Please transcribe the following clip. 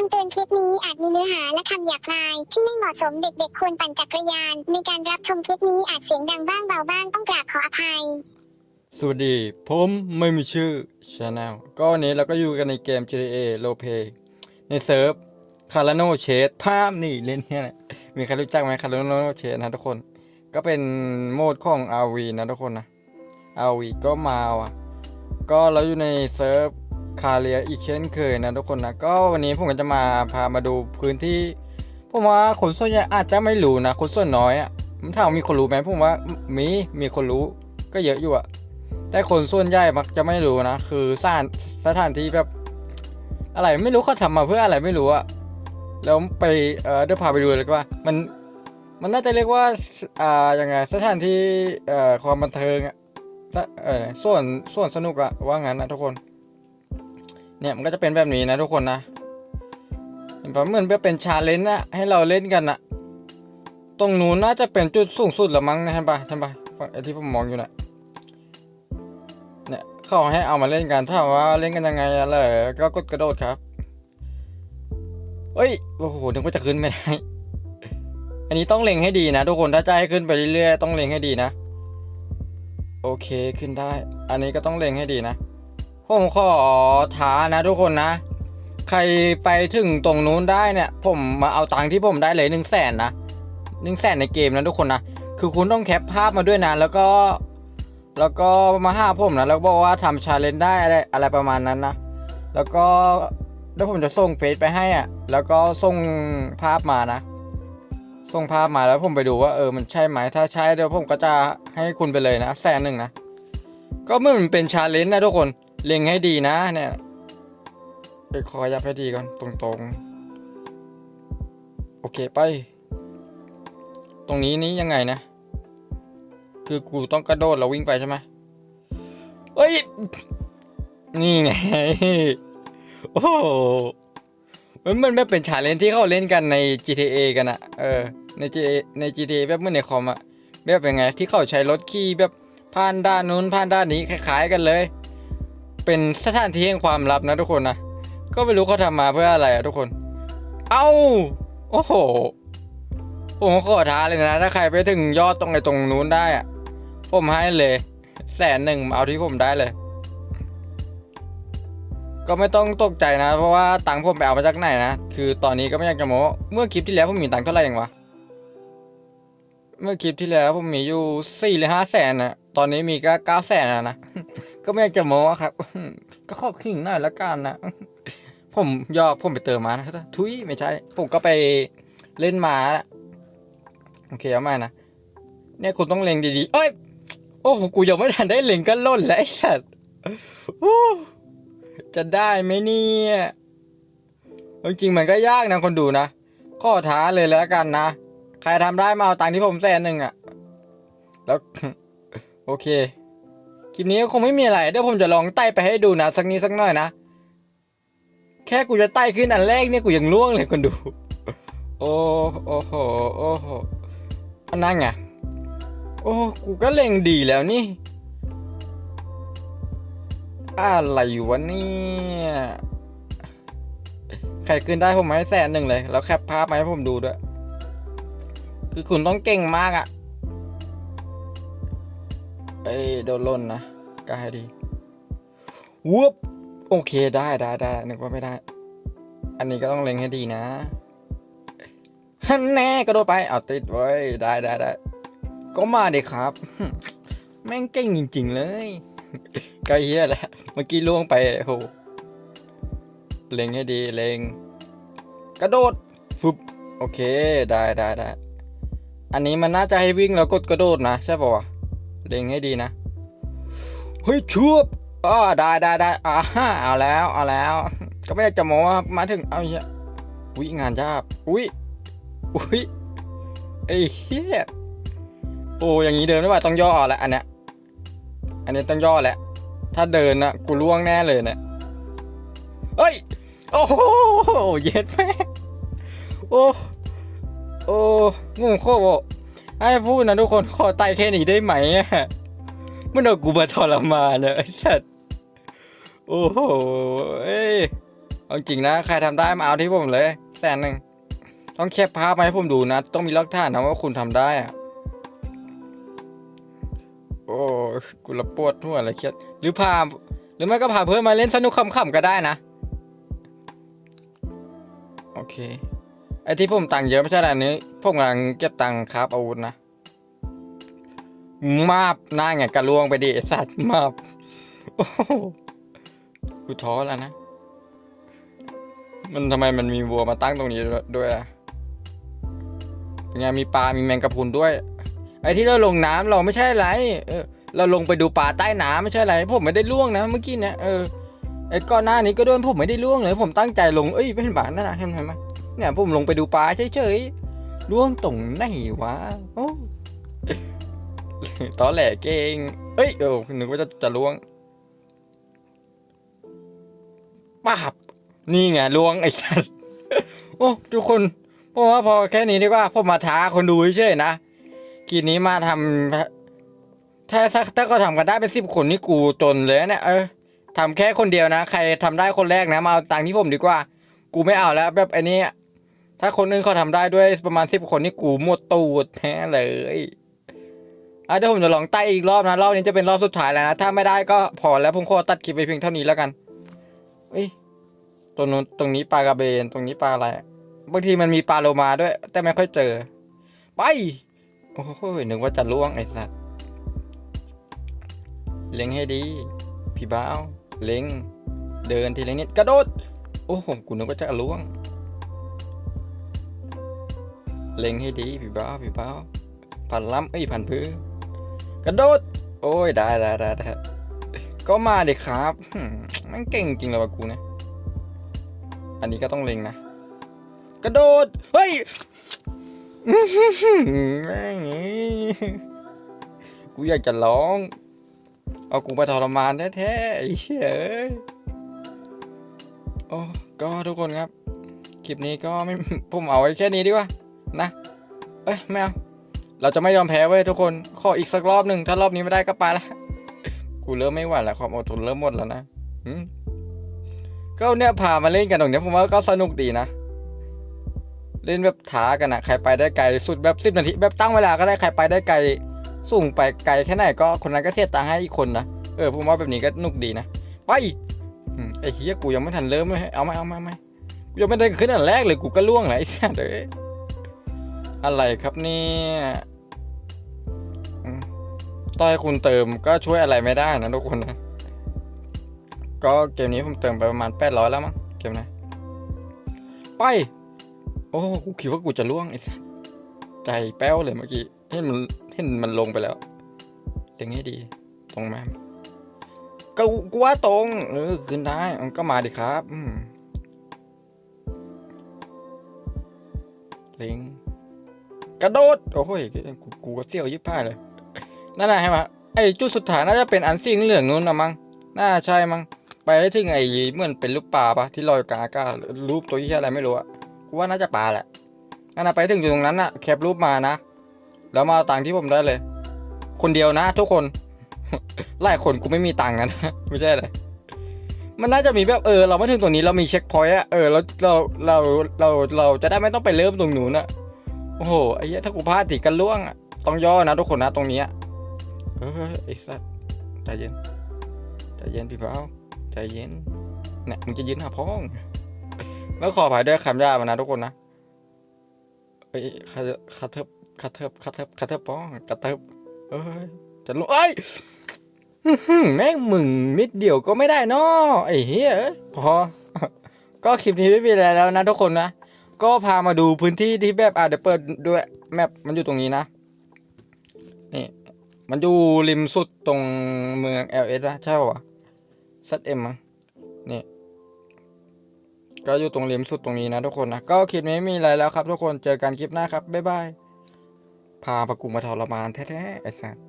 คำเตือนคลิปนี้อาจมีเนื้อหาและคำหยาบคาย ที่ไม่เหมาะสมเด็กๆ ควรปั่นจักรยาน ในการรับชมคลิปนี้อาจเสียงดังบ้างเบาบ้างต้องกราบขออภัย สวัสดี ผมไม่มีชื่อ Channel ก็วันนี้เราก็อยู่กันในเกม GTA r o l e p l a y ในเซิร์ฟ Carano Chase ภาพนี่เล่นเนี่ยนะมีใครรู้จักไหม Carano Chase นะทุกคน ก็เป็นโหมดของ RV นะทุกคนนะ RV ก็มาว่ะ ก็เราอยู่ในเซิร์ฟ คาเรียอีกเช่นเคยนะทุกคนนะก็วันนี้ผมก็จะมาพามาดูพื้นที่ผมว่าคนส่วนใหญ่อาจจะไม่รู้นะคนส่วนน้อยอะ่ะถ้ามมีคนรู้ไหมผมว่ามีมีคนรู้ก็เยอะอยู่อะแต่คนส่วนใหญ่มักจะไม่รู้นะคือสถานสถานที่แบบ อะไรไม่รู้เขาทำมาเพื่ออะไรไม่รู้อะแล้วไปเออเดี๋ยวพาไปดูเลยก็ว่ามันมันน่าจะเรียกว่าอ่ายังไงสถานที่เอ่อความบันเทิงอะสะเออส่วนส่วนสนุกอะว่างั้นนะทุกคน เนี่ยมันก็จะเป็นแบบนี้นะทุกคนนะเห็นปะเหมือนเป็นชาเลนจ์อะให้เราเล่นกันอะตรงนู้นน่าจะเป็นจุดสูงสุดละมั้งนะเห็นปะเห็นปะไอที่ผมมองอยู่น่ะเนี่ยเขาให้เอามาเล่นกันถ้าว่าเล่นกันยังไงอะเลยก็กดกระโดดครับเอ้ยโอ้โหนึกว่าจะขึ้นไม่ได้ อันนี้ต้องเล็งให้ดีนะทุกคนถ้าจะให้ขึ้นไปเรื่อยๆต้องเล็งให้ดีนะ โอเคขึ้นได้ อันนี้ก็ต้องเล็งให้ดีนะ ผมขอท้านะทุกคนนะ ใครไปถึงตรงนู้นได้เนี่ย ผมมาเอาตังค์ที่ผมได้เลยหนึ่งแสนนะหนึ่งแสนในเกมนะทุกคนนะ คือคุณต้องแคปภาพมาด้วยนะ แล้วก็ แล้วก็มาหาผมนะ แล้วบอกว่าทำชาเลนจ์ได้อะไรอะไรประมาณนั้นนะ แล้วก็เดี๋ยวผมจะส่งเฟซไปให้อะ แล้วก็ส่งภาพมานะ ส่งภาพมาแล้วผมไปดูว่าเออมันใช่ไหม ถ้าใช่เดี๋ยวผมก็จะให้คุณไปเลยนะแสนหนึ่งนะ ก็เมื่อมันเป็นชาเลนจ์นะทุกคน เล็งให้ดีนะเนี่ยไปขอยับให้ดีก่อนตรงๆ โอเคไป ตรงนี้นี้ยังไงนะ คือกูต้องกระโดดแล้ววิ่งไปใช่ไหมเฮ้ย นี่ไง โอ้มันมันไม่เป็นชาเลนจ์ที่เขาเล่นกันใน GTA กันอะเออ ใน GTA ใน GTA แบบเมื่อในคอมอะแบบเป็นไง ที่เขาใช้รถขี่แบบผ่านด้านนู้นผ่านด้านนี้คล้ายๆกันเลย เป็นสถานที่แห่งความลับนะทุกคนนะ ก็ไม่รู้เขาทำมาเพื่ออะไรอะทุกคน เอ้า โอ้โห ผมขอท้าเลยนะ ถ้าใครไปถึงยอดตรงไอ้ตรงนู้นได้อะผมให้เลยแสนหนึ่งเอาที่ผมได้เลย ก็ไม่ต้องตกใจนะ เพราะว่าตังค์ผมไปเอามาจากไหนนะ คือตอนนี้ก็ไม่อยากจะโม้เมื่อคลิปที่แล้วผมมีตังค์เท่าไหร่เองวะ เมื่อคลิปที่แล้วผมมีอยู่สี่หรือห้าแสนนะ ตอนนี้มีก็เก้าแสนแล้วนะ ก็ไม่อยากจะโม้ครับ ก็ขอบขิงหน่อยละกันนะ ผมยอกผมไปเติมมานะทุยไม่ใช่ ผมก็ไปเล่นมานะโอเคเอามานะ เนี่ยคุณต้องเล็งดีๆ เอ้ย โอ้โห กูยังไม่ทันได้เล็งก็ล่นแล้วไอ้สัตว์จะได้ไหมเนี่ยจริงๆมันก็ยากนะคนดูนะ ข้อท้าเลยแล้วกันนะ ใครทำได้มาเอาตังค์ที่ผมแสนหนึ่งอะแล้ว โอเค คลิปนี้ก็คงไม่มีอะไร เดี๋ยวผมจะลองไต่ไปให้ดูนะ สักนิดสักหน่อยนะ แค่กูจะไต่ขึ้นอันแรกเนี่ยกูยังล่วงเลยคนดู โอ้โอ้โหโอ้โหอันนั้นไงโอ้กูก็เล็งดีแล้วนี่ อะไรอยู่วะเนี่ยใครขึ้นได้ผมให้แสนหนึ่งเลย แล้วแคปภาพมาให้ผมดูด้วย คือคุณต้องเก่งมากอะ่ะ อ้ยโดนล่นนะก็ให้ดีวุบโอเคได้ได้ได้นึกว่าไม่ได้ อันนี้ก็ต้องเล็งให้ดีนะฮันแน่กระโดดไปเอาติดไว้ได้ได้ได้ก็มาเด็ครับ แม่งเก่งจริง ๆ เลยก็เฮียแหละเมื่อกี้ล่วงไปโหเล็งให้ดีเล็ง กระโดดฟึบโอเคได้ได้ได้อันนี้มันน่าจะให้วิ่งแล้วกดกระโดดนะใช่ป่าวะ เล็งให้ดีนะ เฮ้ยชุบอ๋อได้ได้ได้อ่าฮะเอาแล้วเอาแล้ว ก็ไม่อยากจะโม้ว่ามาถึงเอาเฮียอุ้ยงานยากอุ้ยอุ้ยไอ้เฮียโอ้อย่างนี้เดินไม่ไหวต้องย่อแล้วอันเนี้ยอันนี้ต้องย่อแหละถ้าเดินนะกูล่วงแน่เลยเนี่ยเอ้ยโอ้โหเย็ดแม่โอ้โอ้งงโคต รบอกให้พูดนะทุกคนขอไต่แค่นี้ได้ไหมอะมันเอากูมาทรมานเนอะไอ้สัสโอ้โหเอ้เอาจริงนะ ใครทำได้มาเอาที่ผมเลย แสนหนึ่งต้องแคปภาพมาให้ผมดูนะ ต้องมีลักฐานนะว่าคุณทำได้อะโอ้กูละปวดหัวอะไรเครียดหรือพาหรือไม่ก็พาเพื่อนมาเล่นสนุกขำๆก็ได้นะ โอเค ไอ้ที่ผมตังค์เยอะไม่ใช่อะไรนี้ผมกำลังเก็บตังค์ครับอาวุธนะ มาบหน้าไงกระลวงไปดิสัตว์มาบโอ้โหกูท้อแล้วนะ มันทำไมมันมีวัวมาตั้งตรงนี้ด้วยอะเป็นไงมีปลา มีแมงกะพรุนด้วย ไอ้ที่เราลงน้ำเราไม่ใช่ไรเออเราลงไปดูปลาใต้น้ำไม่ใช่ไรผมไม่ได้ล่วงนะเมื่อกี้เนี่ยเออไอ้ก่อนหน้านี้ก็โดนผมไม่ได้ล่วงเลย ผมตั้งใจลงเอ้ยไม่เห็นบาทนั่นนะเห็นไหม เนี่ยผมลงไปดูปลาเฉยๆล่วงตรงไหนวะโอ้ตอแหลเก่งเอ้ยเออนึกว่าจะจะล่วงป้าบนี่ไงล่วงไอ้สัสโอ้ทุกคนผมว่าพอแค่นี้ดีกว่าผมมาท้าคนดูเฉยๆนะกีนี้มาทำถ้าถ้าถ้าก็ทำกันได้เป็นสิบคนนี่กูจนเลยนะเนี่ยเออทำแค่คนเดียวนะ ใครทำได้คนแรกนะมาเอาตังค์ที่ผมดีกว่า กูไม่เอาแล้วแบบไอ้นี้ ถ้าคนอื่นเขาทำได้ด้วยประมาณสิบคนนี่กูหมดตูดแท้เลยอะเดี๋ยวผมจะลองไต่อีกรอบนะรอบนี้จะเป็นรอบสุดท้ายแล้วนะถ้าไม่ได้ก็พอแล้วผมขอตัดคลิปไปเพียงเท่านี้แล้วกันเอ้ยตรงนู้นตรงนี้ปลากระเบนตรงนี้ปลาอะไรบางทีมันมีปลาโลมาด้วย แต่ไม่ค่อยเจอ ไปโอ้โหนึกว่าจะล่วงไอ้สัตว์เล็งให้ดี พี่บ้าวเล็ง เดินทีละนิดกระโดด โอ้โหกูนึกว่าจะล่วง เล็งให้ดีพี่บ้าพี่บ้าวผันล้ำเอ้ยผันพื้นกระโดด โอ้ยได้ได้ได้ได้ก็มาด็กครับมันเก่งจริงเลยวะกูเนี่ยอันนี้ก็ต้องเล็งนะ กระโดด เฮ้ยแม่งกูอยากจะร้อง เอากูไปทรมานแท้ๆไอ้เหี้ยโอ้ก็ทุกคนครับ คลิปนี้ก็ไม่ผมเอาไว้แค่นี้ดีกว่า นะ เอ้ยไม่เอาเราจะไม่ยอมแพ้เว้ยทุกคน ขออีกสักรอบหนึ่งถ้ารอบนี้ไม่ได้ก็ไปละ กูเริ่มไม่ไหวแล้วความอดทนเริ่มหมดแล้วนะอืมก็เนี่ยพามาเล่นกันตรงเนี้ยผมว่าก็สนุกดีนะ เล่นแบบท้ากันอะใครไปได้ไกลสุดแบบสิบนาทีแบบตั้งเวลาก็ได้ใครไปได้ไกลสูงไปไกลแค่ไหนก็คนนั้นก็เสียตังค์ให้อีกคนนะ เออผมว่าแบบนี้ก็สนุกดีนะ ไปอืมไอ้เฮียกูยังไม่ทันเริ่มเลยเอามเอามเอามกูยังไม่ได้ขึ้นอันแรกเลยกูก็ล่วงเลยไอ้สัสเอ้ย อะไรครับเนี่ยต่อให้คุณเติมก็ช่วยอะไรไม่ได้นะทุกคนนะ ก็เกมนี้ผมเติมไปประมาณแปดร้อยแล้วมั้งเกมไหนไป โอ้กูคิดว่ากูจะล่วงไอ้สัสใจแป้วเลยเมื่อกี้เห็นมันเห็นมันลงไปแล้วเลงให้ดี ตรงมาก็กูว่าตรง เออขึ้นได้มันก็มาดิครับ อืมเล็ง กระโดด โอ้โหกูกูก็เสียวยิบผ้าเลย นั่นนะใช่ไหมไอจุดสุดท้ายน่าจะเป็นอันซิงเหลืองนู้นนะมั้ง น่าใช่มั้ง ไปให้ถึงไอเหมือนเป็นรูปปลาปะที่ลอยกลางอากาศรูปตัวที่อะไรไม่รู้อะกูว่าน่าจะปลาแหละงั้นนะไปถึงอยู่ตรงนั้นอะแคปรูปมานะ แล้วมาเอาตังค์ที่ผมได้เลย คนเดียวนะ ทุกคนหลายคนกูไม่มีตังค์นะไม่ใช่เลยมันน่าจะมีแบบเออเรามาถึงตรงนี้เรามีเช็คพอยต์อะเออเราเราเราเราเราจะได้ไม่ต้องไปเริ่มตรงนู้นอะ โอ้โหไอ้เหี้ยถ้ากูพลาดถีกันล่วงอะต้องย่อนะทุกคนนะตรงเนี้ยเออไอ้สัสใจเย็นใจเย็นพี่เป้าใจเย็นเนี่ยมึงจะยืนหาพ้อง แล้วขออภัยด้วยคำยาบนะทุกคนนะเอ้คาคาเทิบคาเทิบคาเทิบคาเทิบป้องกระเทิบเอ้ยจะลงเอ้ยอื้อหือแม่งมึงนิดเดียวก็ไม่ได้นอไอ้เหี้ยพอ ก็คลิปนี้ไม่มีอะไรแล้วนะทุกคนนะ ก็พามาดูพื้นที่ที่แบบอะเดี๋ยวเปิดด้วยแมปมันอยู่ตรงนี้นะ นี่ มันอยู่ริมสุดตรงเมือง LS นะใช่ป่าวะ ZM มั้งนี่ ก็อยู่ตรงริมสุดตรงนี้นะทุกคนนะ ก็คลิปนี้ไม่มีอะไรแล้วครับทุกคน เจอกันคลิปหน้าครับ บ๊ายบาย พาประกุมาทรมานแท้ๆไอ้สัส